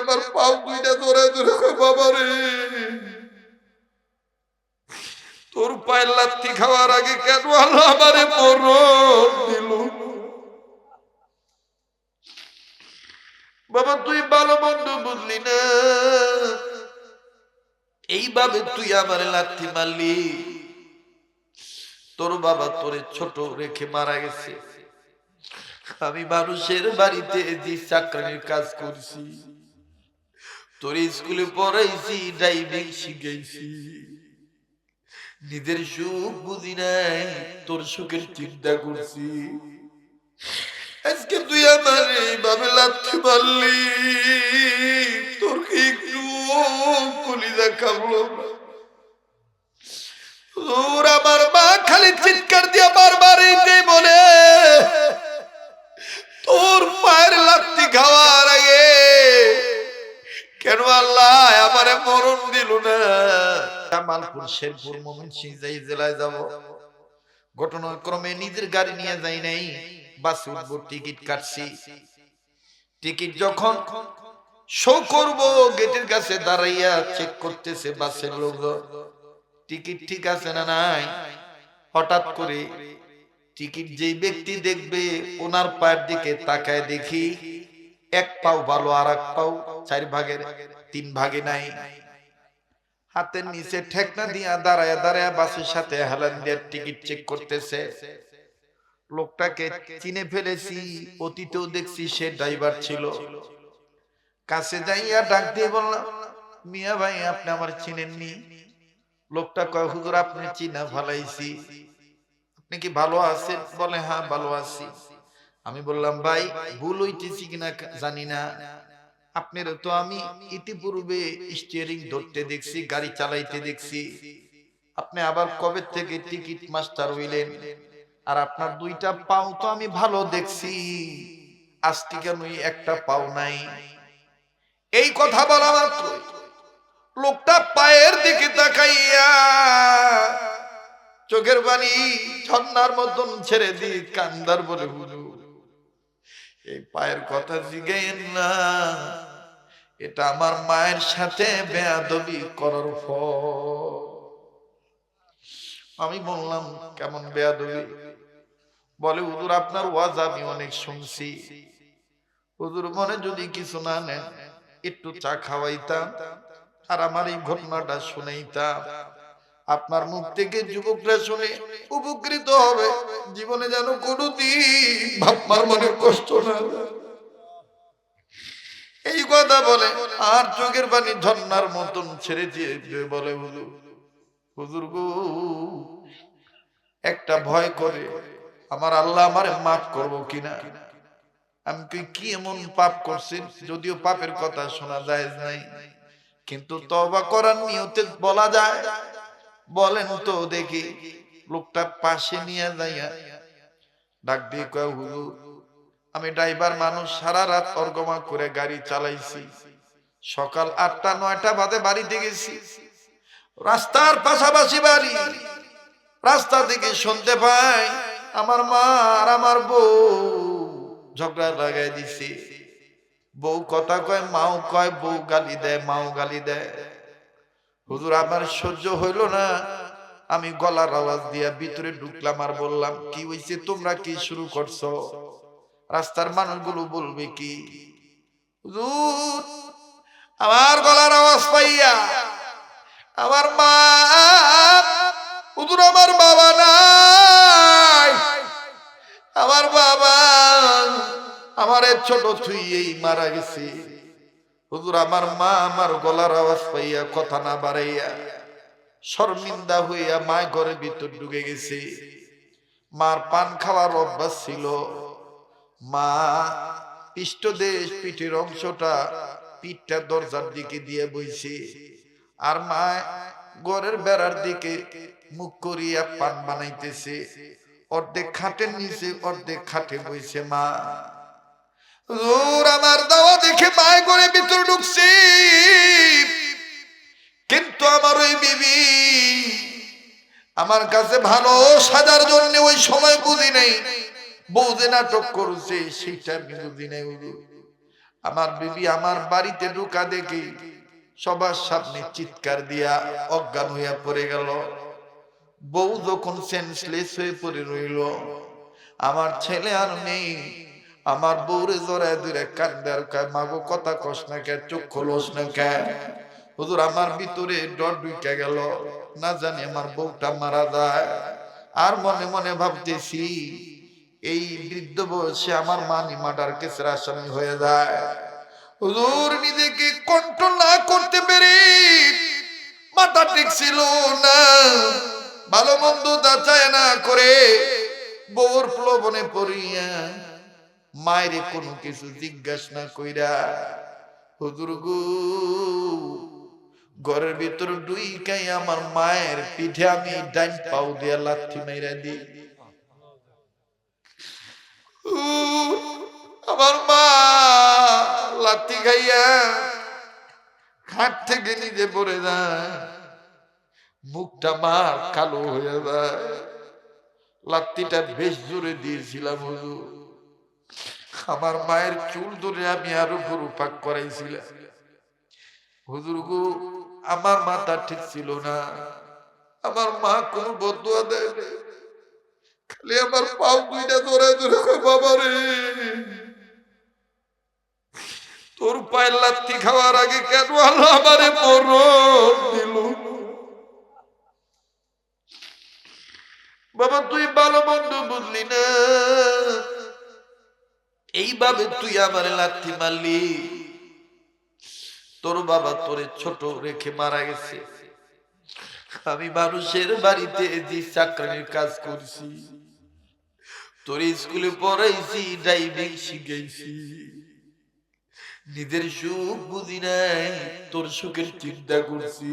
আমার পাও দুইটা ধরে ধরে বাবা রে, তোর পায়ের লাত্তি খাওয়ার আগে কেন আল্লাহ আমারে মরণ দিল? বাবা, তুই ভালো মন্দ বুঝলি না। এইভাবে তুই আমার লাথি মারলি। তোর বাবা তোরে ছোট রেখে মারা গেছে। আমি মানুষের বাড়িতে যে চাকরির কাজ করছি তোর স্কুলে পড়াইছি ড্রাইভিং শিখাইছি। নিজের সুখ বুঝি নাই, তোর সুখের চিন্তা করছি। আজকে তুই আমার এইভাবে লাথি মারলি, তোর কি একটু কলিজা তোর আমার জামালপুর শেরপুর মোমিন সিং যাই জেলায় যাব। ঘটনাক্রমে নিজের গাড়ি নিয়ে যাই নাই, বাসে উঠবো, টিকিট কাটছি। টিকিট যখন শো করব, গেটের কাছে দাঁড়াইয়া চেক করতেছে বাসের লোকজন টিকিট ঠিক আছে না নাই? হঠাৎ করে টিকিট যেই ব্যক্তি দেখবে, ওনার পায়ের দিকে তাকায় দেখি, এক পাও ভালো আর এক পাও চার ভাগের, তিন ভাগে নাই। হাতের নিচে ঠেকনা দিয়া দাঁড়ায় দাঁড়ায় বাসের সাথে হেলান দিয়ে টিকিট চেক করতেছে। লোকটাকে চিনে ফেলেছি অতীতেও দেখছি সে ড্রাইভার ছিল। কাছে যাইয়া ডাক দিয়ে বললাম মিয়া ভাই আপনি আমার চিনেননি? লোকটা কয় হুজুর আপনি চিনা ভালাইছি আপনি কি ভালো আছেন? বলে হ্যাঁ ভালো আছি। আমি বললাম ভাই ভুল হইতেছি কিনা জানি না। আপনার তো আমি ইতিপূর্বে স্টিয়ারিং ধরতে দেখছি, গাড়ি চালাইতে দেখছি। আপনি আবার কবে থেকে টিকিট মাস্টার হইলেন? আর আপনার দুইটা পাও তো আমি ভালো দেখছি। আজকে কেন একটা পাও নাই। এই কথা বলা মাত্র। লোকটা পায়ের দিকে তাকাইয়া চোখের বাণী ঝর্ণার মতন ছেড়ে দি কান্দার বলে বুঝু এই পায়ের কথা জিগাইন না। এটা আমার মায়ের সাথে বেয়াদবি করার ফল আমি বললাম, কেমন বেয়াদবি? বলে, হুজুর, আপনার ওয়াজ আমি অনেক শুনছি। হুজুর মনে যদি কিছু না নেন, একটু চা খাওয়াইতাম আর আমার এই ঘটনাটা শুনেইতাম। আপনার মুখ থেকে যুবকরা শুনে উপকৃত হবে। জীবনে যেন কোনোদিন বাপমার মনে কষ্ট না। এই কথা বলে আর চোখের পানি ঝর্ণার মতন ছেড়ে দিয়ে বলে, হুজুর হুজুর গো, একটা ভয় করে, আমার আল্লাহ আমার মাফ করব কিনা? আমি কি কি এমন পাপ করছেন যদিও পাপের কথা শোনা যায় নাই। কিন্তু তবা করার নিয়তে বলা যায়, বলেন তো দেখি, লোকটা পাশে নিয়ে যাইয়া ডাক দিয়ে কয়, হুজুর আমি ড্রাইভার মানুষ, সারা রাত অর্গমা করে গাড়ি চালাইছি। সকাল আটটা, নয়টা বাদে বাড়িতে গেছি। রাস্তার পাশাপাশি বাড়ি। রাস্তা থেকে শুনতে পাই আমার মা আর আমার বউ ঝগড়া লাগাই দিছি। বউ কথা কয়, মাও কয়, বউ গালি দেয়, মাও গালি দেয়। হুজুর, আমার সহ্য হইল না। আমি গলার আওয়াজ দিয়া ভিতরে ঢুকলাম আর বললাম, কি হইছে? তোমরা কি শুরু করছ? রাস্তার মানুষগুলো বলবে কি? আমার গলার আওয়াজ পাইয়া আমার মা, হুজুর আমার বাবা নাই। আমার বাবা আমার ছোট থুই এই মারা গেছে। হুজুর আমার মা আমার গলার আওয়াজ পাইয়া কথা না বাড়াইয়া শর্মিন্দা হইয়া মা ঘরের ভিতর ঢুকে গেছে। মার পান খাওয়ার অভ্যাস ছিল। মা পৃষ্ঠদেশ পিঠের অংশটা পিঠটা দরজার দিকে দিয়ে বইছে। আর মা ঘরের বেড়ার দিকে মুখ করিয়া পান বানাইতেছে। অর্ধেক খাটের নিচে অর্ধেক খাটে বইছে মা। হুজুর, আমার দাওয়া দেখে মায় করে ভিতর ঢুকছি। কিন্তু আমার ওই বিবি আমার কাছে ভালো সাজার জন্য ওই সময় বুঝি নেই। বউ নাটক করছে, সেইটা আমি বুঝি নাই। আমার বিবি আমার বাড়িতে ঢুকা দেখি, সবার সামনে চিৎকার দিয়া অজ্ঞান হইয়া পড়ে গেল। বউ যখন সেন্সলেস হয়ে পড়ে রইল, আমার ছেলে আর নেই আমার বউরে জড়ায় দূরে কান্দার মাগো, কথা কস না কে, চোখ খোলস না কে? হুজুর, আমার ভিতরে ডর ঢুকে গেল। না জানি আমার বউটা মারা যায়। আর মনে মনে ভাবতেছি এই বৃদ্ধ বয়সে আমার মানি মার্ডার কেসের আসামি হয়ে যায়। হুজুর, নিজেকে কন্ট্রোল না করতে পেরে মাথা ঠিক ছিল না, ভালো মন্দ যাচাই না করে বউর প্লবনে পড়িয়া মায়ের কোনো কিছু জিজ্ঞাসা না কইরা, হুজুর গো, ঘরের ভিতর ডুইকাই আমার মায়ের পিঠে আমি ডাইন পাও দিয়া লাথি মাইরা দিই। আমার মা লাথি খাইয়া খাট থেকে নিজে পড়ে যায়। মুখটা মার কালো হয়ে যায়। লাত্তিটা বেশ জোরে দিয়েছিলাম হুজুর। আমার মায়ের চুল ধরে আমি আরও গরু পাক করাইছিলাম। হুজুর গো, আমার মাথা ঠিক ছিল না। আমার মা কোনো বদুয়া দেয়। খালি আমার পাও দুইটা ধরে ধরে বাবা রে তোর পায়ের লাত্তি খাওয়ার আগে কেন আল্লাহ আমারে মরণ দিল? বাবা, তুই ভালো মন্দ বুঝলি না। এইভাবে তুই আমার লাথি মারলি। তোর বাবা তোরে ছোট রেখে মারা গেছে। আমি মানুষের বাড়িতে যে চাকরির কাজ করছি। তোর স্কুলে পড়াইছি ড্রাইভিং শিখাইছি। নিজের সুখ বুঝি নাই, তোর সুখের চিন্তা করছি।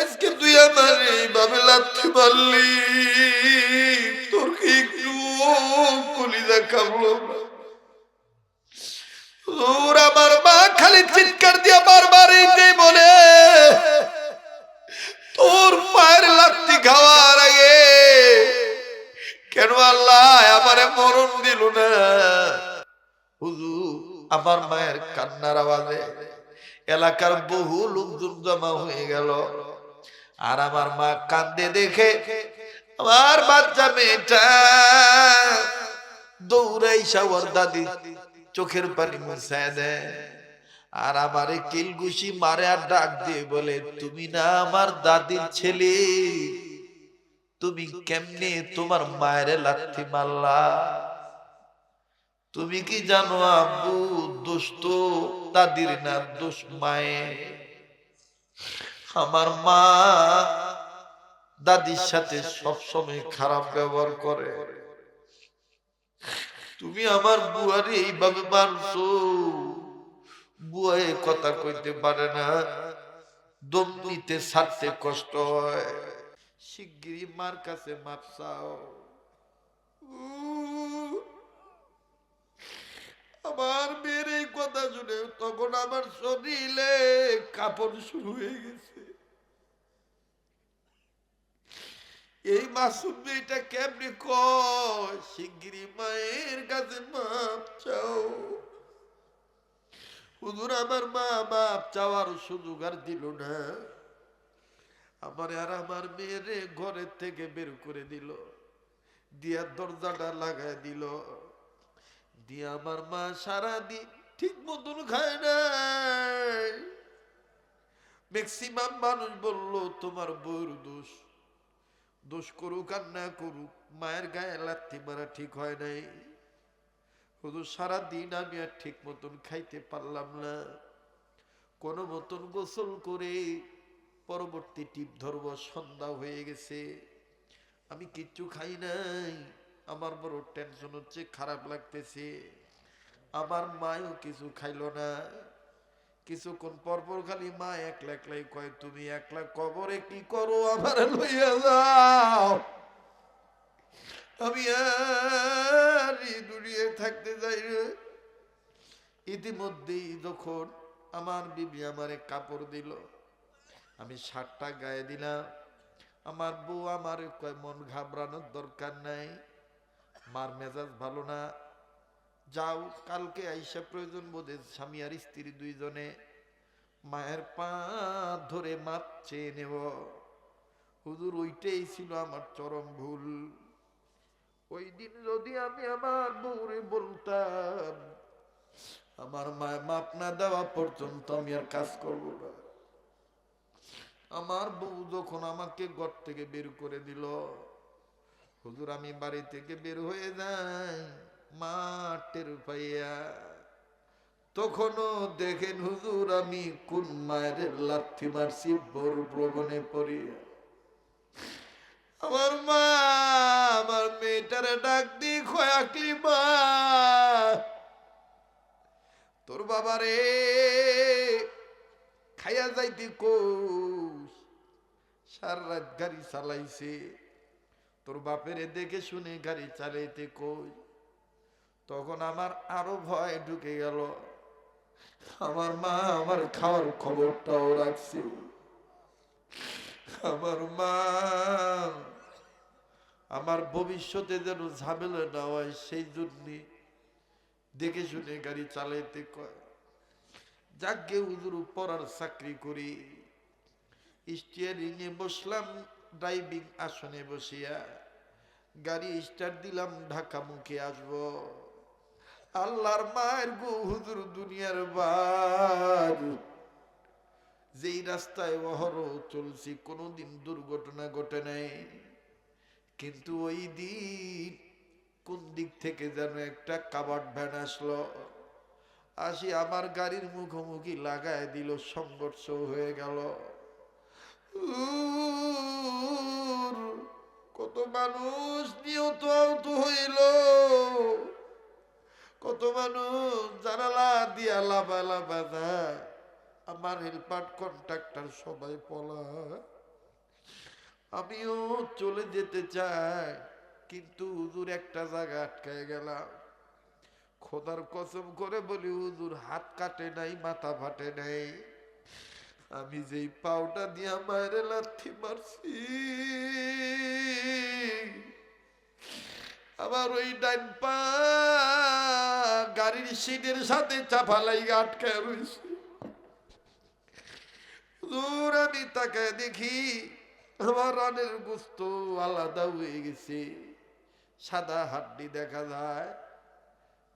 আজকে তুই আমার এইভাবে লাথি পারলি তোর কি একটু না? ওর আমার মা খালি চিৎকার দিয়ে বারবার এইটাই বলে তোর পায়ের লাত্তি খাওয়ার আগে কেন আল্লাহ আমারে মরণ দিল না? হুজুর, আমার মায়ের কান্নার আওয়াজে এলাকার বহু লোকজন জমা হয়ে গেল। আর আমার মা কান্দে দেখে আমার বাচ্চা মেয়েটা দৌড়াই সাওয়ার দাদি চোখের পানি মুছায় দেয়। আর আমারে কিলগুশি মারে আর ডাক দিয়ে বলে, তুমি না আমার দাদির ছেলে। তুমি কেমনে তোমার মায়ের লাথি মারলা? তুমি কি জানো আব্বু, দোষ তো দাদির না, দোষ মায়ের। আমার মা দাদির সাথে সবসময় খারাপ ব্যবহার করে। তুমি আমার বুয়ারে এইভাবে মারছো। বুয়ায়ে কথা কইতে পারে না। দম নিতে ছাড়তে কষ্ট হয়। শিগগিরই মার কাছে মাপ চাও। আমার মেয়ের এই কথা শুনে তখন আমার শরীরে কাপড় শুরু হয়ে গেছে। এই মাসুম মেয়েটা কেমনি কয়? শিগগিরি মায়ের কাছে মাপ চাও। হুজুর, আমার মা বাপ চাওয়ার সুযোগ আর দিল না। আমার আর আমার মেয়েরে ঘরের থেকে বের করে দিল, দিয়া দরজাটা লাগায় দিল। দিয়ে আমার মা সারাদিন ঠিক মতন খায় নাই। ম্যাক্সিমাম মানুষ বলল, তোমার বউর দোষ। দোষ করুক আর না করুক, মায়ের গায়ে লাথি মারা ঠিক হয় নাই। শুধু সারাদিন আমি আর ঠিক মতন খাইতে পারলাম না। কোনো মতন গোসল করে পরবর্তী টিপ ধরব, সন্ধ্যা হয়ে গেছে। আমি কিচ্ছু খাই নাই। আমার বড় টেনশন হচ্ছে, খারাপ লাগতেছে। আমার মায়ও কিছু খাইলো না। কিছুক্ষণ পর পর খালি মা একলা একলাই কয়, তুমি একলা কবরে কি করো? আমার লইয়া যাও। আমি আর দুনিয়ায় থাকতে চাই রে। ইতিমধ্যেই যখন আমার বিবি আমারে কাপড় দিল, আমি শার্টটা গায়ে দিলাম। আমার বউ আমার মন ঘাবড়ানোর দরকার নাই, মার মেজাজ ভালো না। যাও, কালকে আইসা প্রয়োজন বোধে স্বামী আর স্ত্রী দুইজনে মায়ের পা ধরে মাপ চেয়ে নেব। হুজুর, ওইটাই ছিল আমার চরম ভুল। ওই দিন যদি আমি আমার বউরে বলতাম, আমার মায় মাপ না দেওয়া পর্যন্ত আমি আর কাজ করব না। আমার বউ যখন আমাকে ঘর থেকে বের করে দিল, হুজুর, আমি বাড়ি থেকে বের হয়ে যাই মাঠের পাইয়া তখনও দেখেন হুজুর, আমি কোন মায়ের লাথি মারছি বড় প্রবণে পড়িয়া। আমার মা, আমার মেয়েটারে ডাক দি খয়াকলি মা, তোর বাবা রে খাইয়া যাইতে কোষ সার রাত গাড়ি চালাইছে, তোর বাপেরে দেখে শুনে গাড়ি চালাইতে কই। তখন আমার আরও ভয় ঢুকে গেল। আমার মা আমার খাওয়ার খবরটাও রাখছে। আমার মা আমার ভবিষ্যতে যেন ঝামেলা না হয়, সেই জন্য দেখে শুনে গাড়ি চালাইতে কয়, যাকে হুজুর পড়ার চাকরি করি স্টিয়ারিং এ বসলাম ড্রাইভিং আসনে বসিয়া, গাড়ি স্টার্ট দিলাম, ঢাকা মুখে আসব। আল্লাহর মায়ের গো হুজুর দুনিয়ার বার যেই রাস্তায় অহরহ চলছি, কোনোদিন দুর্ঘটনা ঘটে নাই। কিন্তু ওই দিন কোন দিক থেকে যেন একটা কাবার ভ্যান আসলো? আসি আমার গাড়ির মুখোমুখি লাগায় দিল, সংঘর্ষ হয়ে গেল। কত মানুষ নিহত আহত হইল। কত মানুষ জানালা দিয়া লাভা লাভা যায়। আমার হেলপার, কন্ট্রাক্টর সবাই পলা আমিও চলে যেতে চাই, কিন্তু হুজুর একটা জায়গা আটকায় গেলাম। খোদার কসম করে বলি, হুজুর হাত কাটে নাই, মাথা ফাটে নাই। আমি যেই পাউটা দিয়া মায়ের লাথি মারছি আবার ওই ডাইন পা গাড়ির সিটের সাথে চাপা লাইগা আটকায় রয়েছে দূর আমি তাকে দেখি আমার রানের গুস্ত আলাদা হয়ে গেছে। সাদা হাড্ডি দেখা যায়।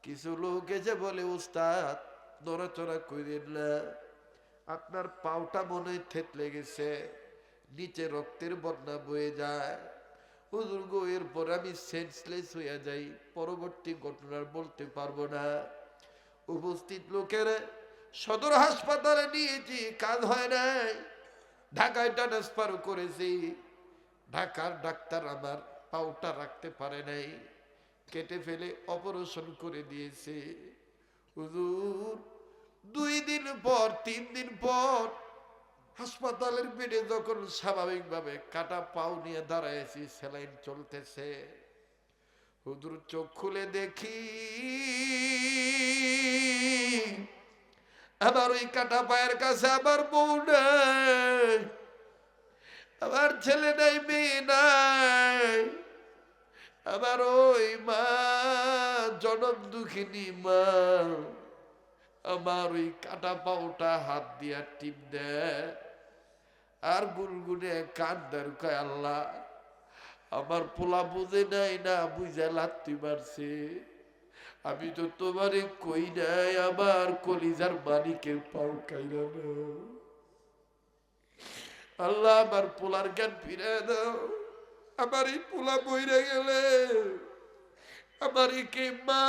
কিছু লোক এসে বলে উস্তাদ নড়াচড়া করেন না। আপনার পাওটা মনে থেতলে গেছে। নিচে রক্তের বন্যা বয়ে যায়। হুজুর গো, এরপর আমি সেন্সলেস হয়ে যাই। পরবর্তী ঘটনার বলতে পারব না। উপস্থিত লোকের সদর হাসপাতালে নিয়েছি কাজ হয় নাই। ঢাকায় ট্রান্সফার করেছি। ঢাকার ডাক্তার আমার পাউটা রাখতে পারে নাই, কেটে ফেলে অপারেশন করে দিয়েছে। হুজুর, দুই দিন পর, তিন দিন পর হাসপাতালের বেডে যখন স্বাভাবিকভাবে কাটা পাও নিয়ে দাঁড়াইছি, স্যালাইন চলতেছে। হুজুর চোখ খুলে দেখি আমার ওই কাটা পায়ের কাছে আমার বউ নাই। আমার ছেলে নাই, মেয়ে নাই। আমার ওই মা, জনম দুঃখিনী মা। আমার ওই কাটা পাওটা হাত দিয়া টিপ দেয়। আর গুনগুনে কান্দার কয় আল্লাহ, আমার পোলা বুঝে নাই না, বুঝে লাত্তি মারছে। আমি তো তোমারে কই নাই, আমার কলিজার মানিকের পাও কাইরা না আল্লাহ আমার পোলার জ্ঞান ফিরে দাও। আমার এই পোলা বইরে গেলে আমার কে মা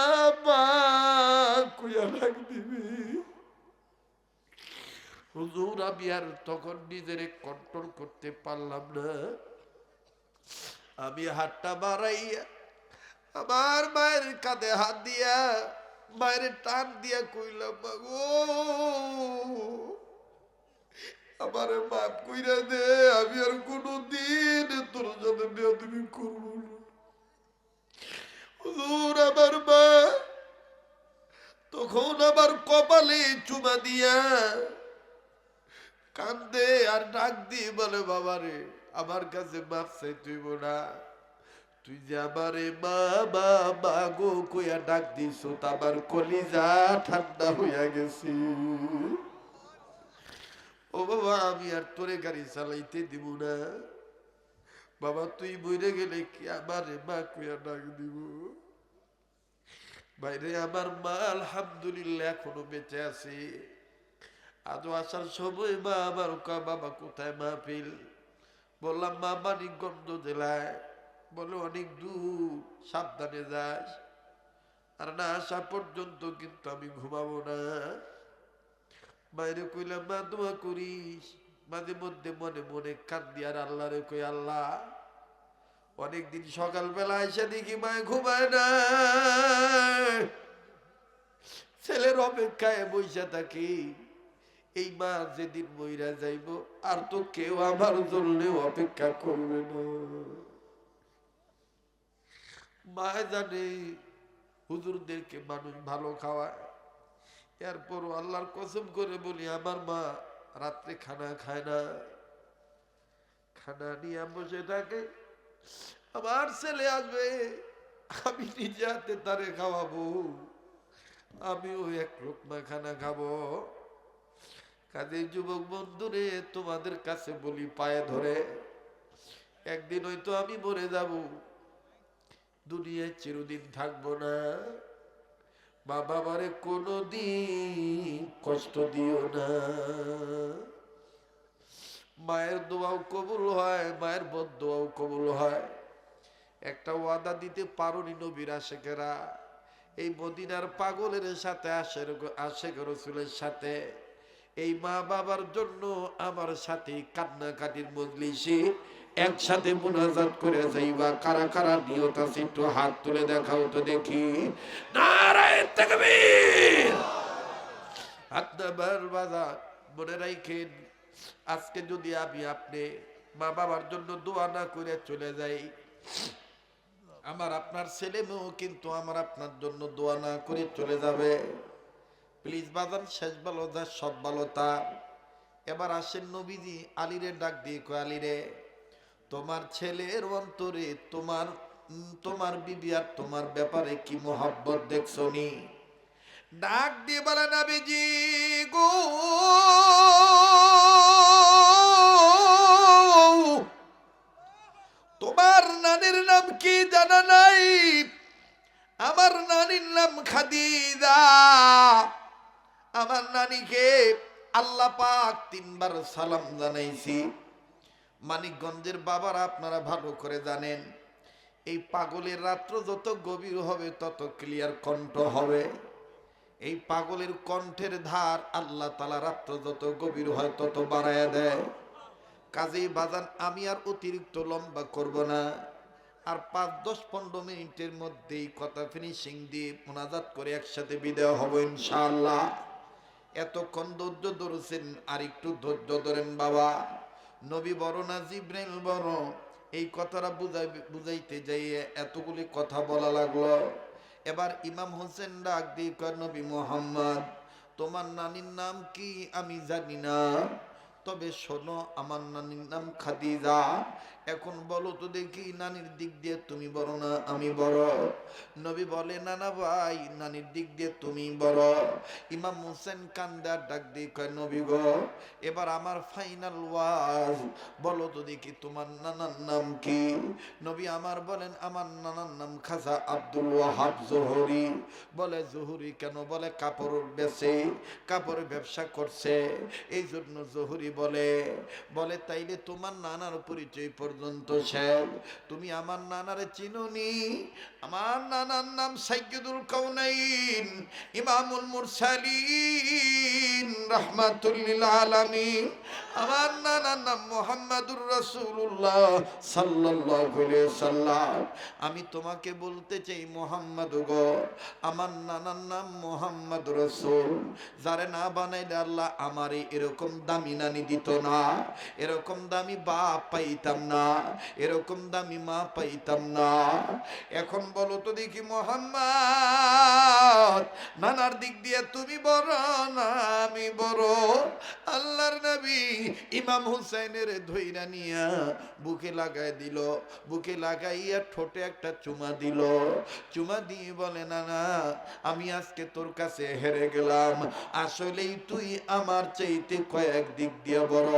মা কুয়া দিবি। হুজুর, আমি আর তখন নিজের কন্ট্রোল করতে পারলাম না। আমি হাতটা বাড়াইয়া আমার মায়ের কাঁধে হাত দিয়া, মায়ের টান দিয়া কইলাম গো, আমার মাপ কইরা দে, আমি আর কোনো দিন তোর বিয়া তুমি করব আমার মা তখন আমার কপালে চুমা দিয়া কান্দে আর ডাক দিয়ে বলে, বাবারে, আমার কাছে মাপ চাইতেইব না। তুই যে আমারে বাবা, বাগো কইয়া ডাক দিছ তাবার কলিজা ঠান্ডা হইয়া গেছি। ও বাবা, আমি আর তোরে গাড়ি চালাইতে দিব না। বাবা, তুই বইরে গেলে কি আমারে মা কইয়া ডাক দিব? বাইরে আমার মা, আলহামদুলিল্লাহ, এখনও বেঁচে আছে। আজও আসার সময় মা আমার কয় বাবা কোথায় মাহফিল? বললাম মা মানিকগঞ্জ জেলায়। বলে, অনেক দূর, সাবধানে যাস। আর না আসা পর্যন্ত কিন্তু আমি ঘুমাবো না। বাইরে কইলাম, মা, দোয়া করিস। মাঝে মধ্যে মনে মনে কান্দি, আর আল্লাহ রে কই, আল্লাহ? অনেকদিন সকালবেলা এসে দেখি মায় ঘুমায় না। ছেলের অপেক্ষায় বইসা থাকি। এই মা যেদিন মইরা যাইব, আর তো কেউ আমার জন্য অপেক্ষা করবে না। মা জানে হুজুরদেরকে মানুষ ভালো খাওয়ায়। এরপর আল্লাহর কসম করে বলি, আমার মা রাত্রে খানা খায় না। খানা নিয়ে বসে থাকে। আমার ছেলে আসবে, আমি নিজে হাতে তারে খাওয়াবো। আমিও এক লোকমা খানা খাব। কাজে যুবক বন্ধুরে, তোমাদের কাছে বলি, পায়ে ধরে। একদিন হয়তো আমি মরে যাব। দুনিয়ায় চিরদিন থাকব না। মা বাবারে কোনো দিন কষ্ট দিও না। মায়ের দোয়াও কবুল হয়, মায়ের বদ দোয়াও কবুল হয়। একটা ওয়াদা দিতে পারোনি নবীরা আশেকেরা। এই মদিনার পাগলের সাথে আশের আশেক রসুলের সাথে। এই মা বাবার জন্য আমার সাথে কান্নাকাটির মজলিসে একসাথে মোনাজাত করে যাইবা। কারা কারা নিয়ত আছে একটু হাত তুলে দেখাও তো দেখি। নারায়ণ বাজার, মনে রাখেন আজকে যদি আমি আপনি মা বাবার জন্য দোয়া না করে চলে যাই, আমার আপনার ছেলে মেয়েও কিন্তু আমার আপনার জন্য দোয়া না করে চলে যাবে। প্লিজ বাজান, শেষ ভালো যা, সব ভালো তার। এবার আসেন নবীজি, আলিরে ডাক দিয়ে কয়, আলিরে। তোমার ছেলের অন্তরে তোমার তোমার বিবি আর তোমার ব্যাপারে কি মোহাব্বত দেখছ নি? ডাক দিয়ে বলে, নবীজি গো, তোমার নানির নাম কি জানা নাই? আমার নানির নাম খাদিজা। আমার নানিকে আল্লাহ পাক তিনবার সালাম জানাইছি। মানিকগঞ্জের বাবারা আপনারা ভালো করে জানেন, এই পাগলের রাত্র যত গভীর হবে তত ক্লিয়ার কণ্ঠ হবে। এই পাগলের কণ্ঠের ধার আল্লাহ তালা রাত্র যত গভীর হয় তত বাড়ায় দেয়। কাজেই বাজান, আমি আর অতিরিক্ত লম্বা করব না। আর পাঁচ, দশ, পনেরো মিনিটের মধ্যেই কথা ফিনিশিং দিয়ে মোনাজাত করে একসাথে বিদায় হব ইনশাআল্লাহ। এতক্ষণ ধৈর্য ধরেছেন আর একটু ধৈর্য ধরেন বাবা। নবী বড় না জিব্রাইল বড়? এই কথাটা বুঝাই, বুঝাইতে যাইয়ে এতগুলি কথা বলা লাগল। এবার ইমাম হোসেন ডাক কয়, নবী মোহাম্মদ, তোমার নানির নাম কি? আমি জানি না। তবে শোনো, আমার নানির নাম খাদিজা। এখন বলো তো দেখি, নানির দিক দিয়ে তুমি বড় না আমি বড়। নবী বলে, নানা ভাই, নানির দিক দিয়ে তুমি বড়। ইমাম হোসেন কান্দার ডাক দিয়ে কয়, নবী গো, এবার আমার ফাইনাল ওয়াজ। বলো তো দেখি তোমার নানার নাম কি? নবী আমার বলেন, আমার নানার নাম খাজা আব্দুল ওয়াহাব জোহরি। বলে, জহুরি কেন? বলে, কাপড় বেচে, কাপড় ব্যবসা করছে। এই জন্য জহুরি বলে বলে, তাইলে তোমার নানার পরিচয় পর্যন্ত শেষ তুমি আমার নানারে চিনুনি। আমার নানার নাম সাইকুল কৌনাইন ইমামুল মুরসালিন রহমাতুল্লিল আলামিন। আমার নানার নাম মোহাম্মদুর আলাইহি সাল্লাম আমি তোমাকে বলতে চাই, মোহাম্মদ গো, আমার নানার নাম মোহাম্মদ রসুল। যারে না বানাইলে আল্লাহ আমারে এরকম দামি নানি দিত না, এরকম দামি বাপ পাইতাম না, এরকম দামি মা পাইতাম না। এখন বলো তো দেখি, মোহাম্মদ, নানার দিক দিয়ে তুমি বড় না আমি বড়? আল্লাহর নবী ইমাম হুসাইনের ধৈরা নিয়া বুকে লাগাই দিল, বুকে লাগাইয়া ঠোঁটে একটা চুমা দিল। চুমা দিয়ে বলে, না না, আমি আজকে তোর কাছে হেরে গেলাম। আসলেই তুই আমার চাইতে কয়েক দিক দিয়ে বড়।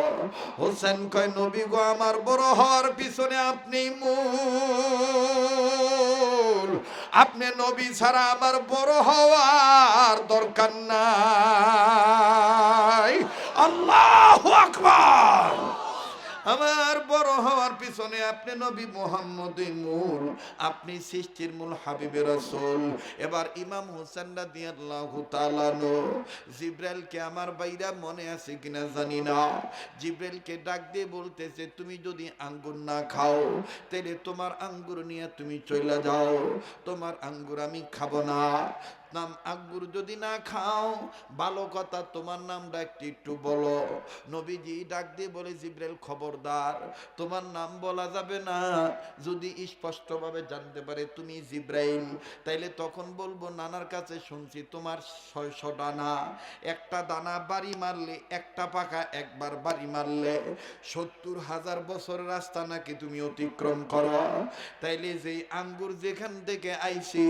হোসেন কয়, নবী গো, আমার বড় হওয়ার পিছনে আপনি মূল। আপনি নবী ছাড়া আমার বড় হওয়ার দরকার নাই। আল্লাহু আকবার। আমার বড় হওয়ার পিছনে আপনি নবী মোহাম্মদ মূল, আপনি সৃষ্টির মূল হাবিবের রাসূল। এবার ইমাম হোসেন রাদিয়াল্লাহু তাআলা নো জিব্রাইলকে আমার বাইরা মনে আছে কিনা জানি না। জিব্রাইলকে ডাক দিয়ে বলতেছে, তুমি যদি আঙ্গুর না খাও, তাহলে তোমার আঙ্গুর নিয়ে তুমি চলে যাও। তোমার আঙ্গুর আমি খাব না। নাম আঙ্গুর যদি না খাও, ভালো কথা, তোমার নাম একটু একটু বলো। নবীজি ডাক দিয়ে বলে, জিব্রাইল খবরদার, তোমার নাম বলা যাবে না। যদি স্পষ্টভাবে জানতে পারে তুমি জিব্রাইল, তাইলে তখন বলব, নানার কাছে শুনছি তোমার ছয়শো দানা একটা দানা বাড়ি মারলে, একটা পাকা একবার বাড়ি মারলে। সত্তর হাজার বছরের রাস্তা নাকি তুমি অতিক্রম করো। তাইলে যেই আঙ্গুর যেখান থেকে আইছি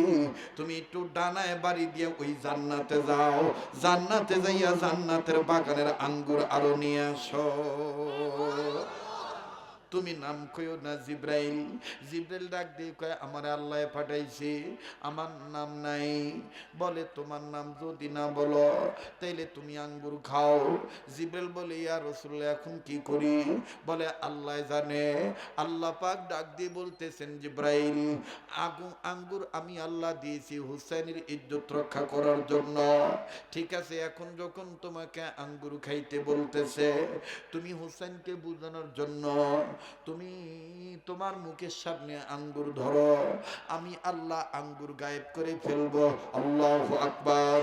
তুমি একটু ডানায় বাড়ি দিয়ে ওই জান্নাতে যাও। জান্নাতে যাইয়া জান্নাতের বাগানের আঙ্গুর আরও নিয়ে আসো। তুমি নাম কইও না জিব্রাইল। জিব্রাইল ডাক দিয়ে কয়, আমার আল্লাহ পাঠাইছে, আমার নাম নাই। বলে, তোমার নাম যদি না বলো, তাইলে তুমি আঙ্গুর খাও। জিব্রাইল বলে, ইয়া রসুল্লাহ এখন কি করি? বলে, আল্লাহ জানে। আল্লাহ পাক ডাক দিয়ে বলতেছেন, জিব্রাইল, আগু, আঙ্গুর আমি আল্লাহ দিয়েছি হুসাইনের ইজ্জত রক্ষা করার জন্য। ঠিক আছে, এখন যখন তোমাকে আঙ্গুর খাইতে বলতেছে, তুমি হুসাইনকে বোঝানোর জন্য তুমি তোমার মুখের সামনে আঙ্গুর ধরো আমি আল্লাহ আঙ্গুর গায়েব করে ফেলব। আল্লাহ আকবার।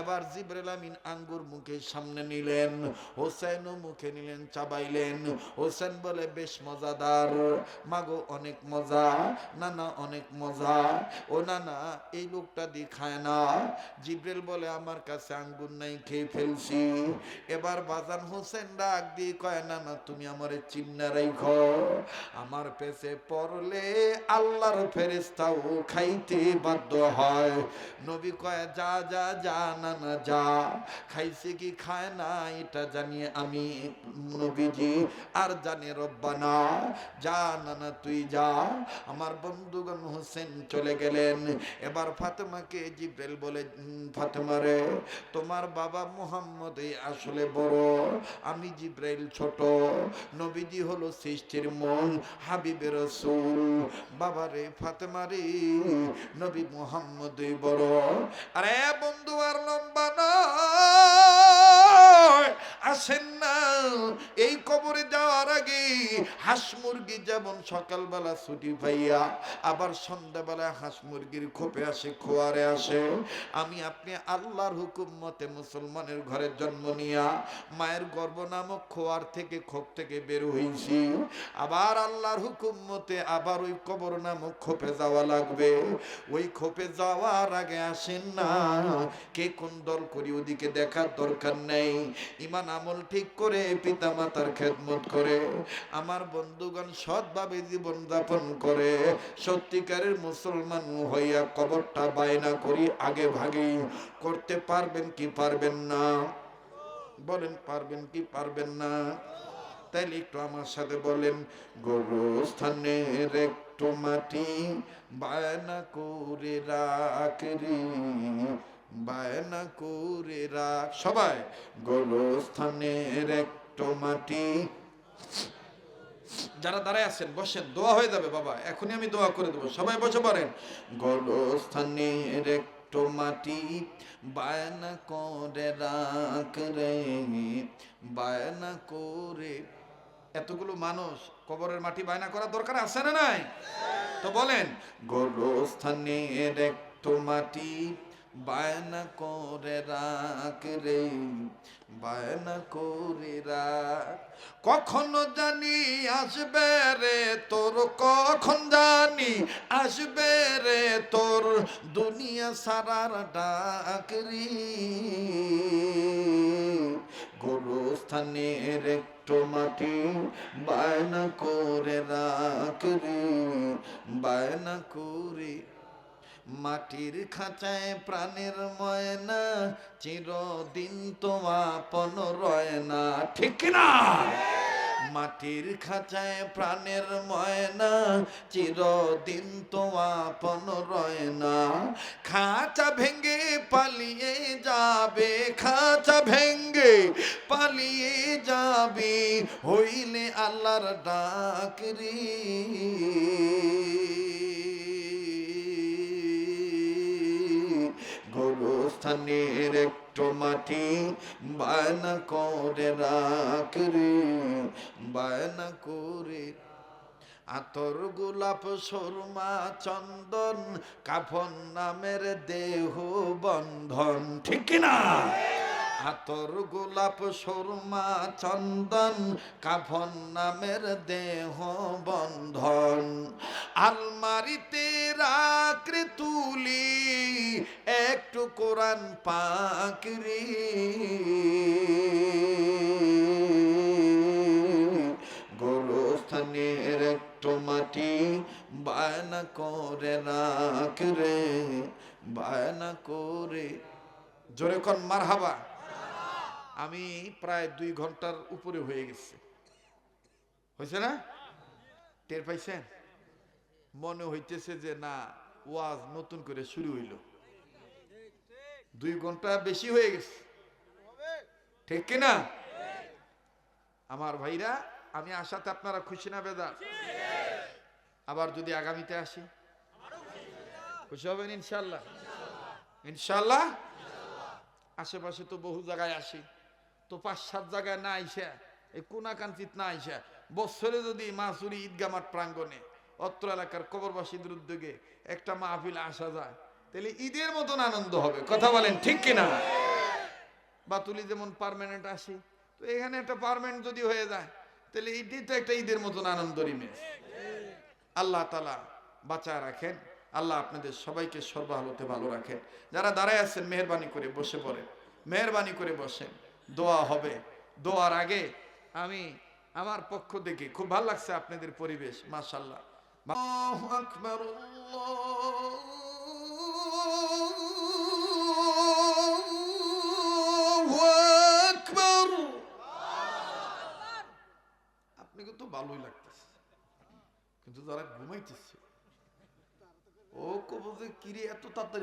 এবার জিব্রাইল আমিন আঙ্গুর মুখে সামনে নিলেন, হোসেনও মুখে নিলেন, চাবাইলেন। হোসেন বলে, বেশ মজাদার। মাগো, অনেক মজা। নানা, অনেক মজা। ও নানা, এই লোকটা দিয়ে খায় না। জিব্রেল বলে, আমার কাছে আঙ্গুর নাই, খেয়ে ফেলছি। এবার বাজান হোসেন ডাক দিয়ে কয় না না তুমি আমারে চিন্না রাইখো। আমার পেছে পড়লে আল্লাহর ফেরেস্তাও খাইতে বাধ্য হয়। নবী কয়, যা যা যা না না যা। খাইছে কি খায় না এটা জানি আমি নবীজি আর জানে রব্বানা। যা না না তুই যা। আমার বন্ধুগণ হোসেন চলে গেলেন। এবার ফাতেমাকে জিব্রাইল বলে "উম, ফাতেমা রে তোমার বাবা মুহাম্মদ আসলে বড়। আমি জিব্রাইল ছোট। নবীজি হলো সৃষ্টির মন হাবিবের রসুল। বাবা রে ফাতেমা নবী মুহাম্মদ বড়। আরে বন্ধু আর লম্বা নয় আসেন না। এই কবরে যাওয়ার আগে হাঁস মুরগি যেমন সকালবেলা ছুটি পাইয়া, আবার হাঁস মুরগির খোপে আসে, খোয়ারে আসে। আমি আপনি আল্লাহর হুকুম মতে মুসলমানের ঘরে জন্ম নিয়া মায়ের গর্ব নামক খোয়ার থেকে খোপ থেকে বের হইছি। আবার আল্লাহর হুকুম মতে আবার ওই কবর নামক খোপে যাওয়া লাগবে। ওই খোপে যাওয়ার আগে আসেন না। কে কোন দল করি ওদিকে দেখার দরকার নেই। ইমান আমল ঠিক করে পিতা মাতার খেদমত করে, আমার বন্ধুগণ সৎভাবে জীবন যাপন করে, সত্যিকারের মুসলমান হইয়া কবরটা বায়না করি আগে ভাগে। করতে পারবেন কি পারবেন না? বলেন, পারবেন কি পারবেন না? তাইলে একটু আমার সাথে বলেন গোরস্থানের একটু মাটি বায়না করে রাখরি বায়না করে রাখ। সবাই গোরস্থানের একটু মাটি। যারা দাঁড়ায় আছেন, বসেন, দোয়া হয়ে যাবে, বাবা, এখনই আমি দোয়া করে দেবো। সবাই বসে পারেন গোরস্থানের একটু মাটি, বায়না করে রাখ রে, বায়না করে। এতগুলো মানুষ কবরের মাটি বায়না করার দরকার আছে না নাই? তো বলেন গোরস্থানের একটু মাটি বায়না করে রাখ রে, বায়না করে রাখ। কখনো জানি আসবে রে তোর, কখন জানি আসবে রে তোর দুনিয়া সারার ডাকরি। গোরস্থান গোরস্থানের একটু মাটি বায়না করে রাখরি বায়না করে মাটির খাঁচায় প্রাণের ময়না, চিরদিন তো আপন রয় না। ঠিক না মাটির খাঁচায় প্রাণের ময়না, চিরদিন তো আপন রয় না। খাঁচা ভেঙ্গে পালিয়ে যাবে, খাঁচা ভেঙ্গে পালিয়ে যাবে, হইলে আল্লাহর ডাকরি গোরস্থানের একটু মাটি বায়না করে রাখরি বায়না করে। আতর গোলাপ, সরমা, চন্দন, কাফন নামের দেহ বন্ধন, ঠিক না আতর গোলাপ সরমা চন্দন, কাফন নামের দেহ বন্ধন। আলমারিতে রাখরে তুলি, একটু কোরআন পাকরি। গোরস্থানের একটু মাটি বায়না করে রাখ রে বায়না করে। জোরে কন মার হাবা আমি প্রায় দুই ঘণ্টার উপরে হয়ে গেছে। হয়েছে না? টের পাইছেন? মনে হইতেছে যে না, ওয়াজ নতুন করে শুরু হইল। দুই ঘণ্টা বেশি হয়ে গেছে। ঠিক কিনা? আমার ভাইরা, আমি আশাতে আপনারা খুশি না বেদা? আবার যদি আগামীতে আসি? খুশি হবেন ইনশাল্লাহ? ইনশাল্লাহ? আশেপাশে তো বহু জায়গায় আসি। তো পাঁচ, সাত জায়গায় না আইসা, এই কোনাকান্তিত না আইসা, বছরে যদি মাসুরি ঈদগা মাঠ প্রাঙ্গণে অত্র এলাকার কবরবাসীদের উদ্যোগে একটা মাহফিল আসা যায়, তাহলে ঈদের মতন আনন্দ হবে। কথা বলেন ঠিক কিনা? বাতুলি যেমন পারমানেন্ট আসি, তো এখানে একটা পারমানেন্ট যদি হয়ে যায়, তাহলে ঈদই তো একটা ঈদের মতন আনন্দ ইমেজ আল্লাহ তালা বাঁচায় রাখেন, আল্লাহ আপনাদের সবাইকে সর্বহালতে ভালো রাখেন। যারা দাঁড়ায় আছেন, মেহরবানি করে বসে পড়েন, মেহরবানি করে বসেন। দোয়া হবে। দোয়ার আগে আমি আমার পক্ষ থেকে খুব ভালো লাগছে আপনাদের পরিবেশ মাশাল্লাহ আল্লাহু আকবার আল্লাহু আকবার। আপনাকে তো ভালোই লাগতেছে, কিন্তু যারা ঘুমাইতেছে, ও কব কিরে এত তাড়াতাড়ি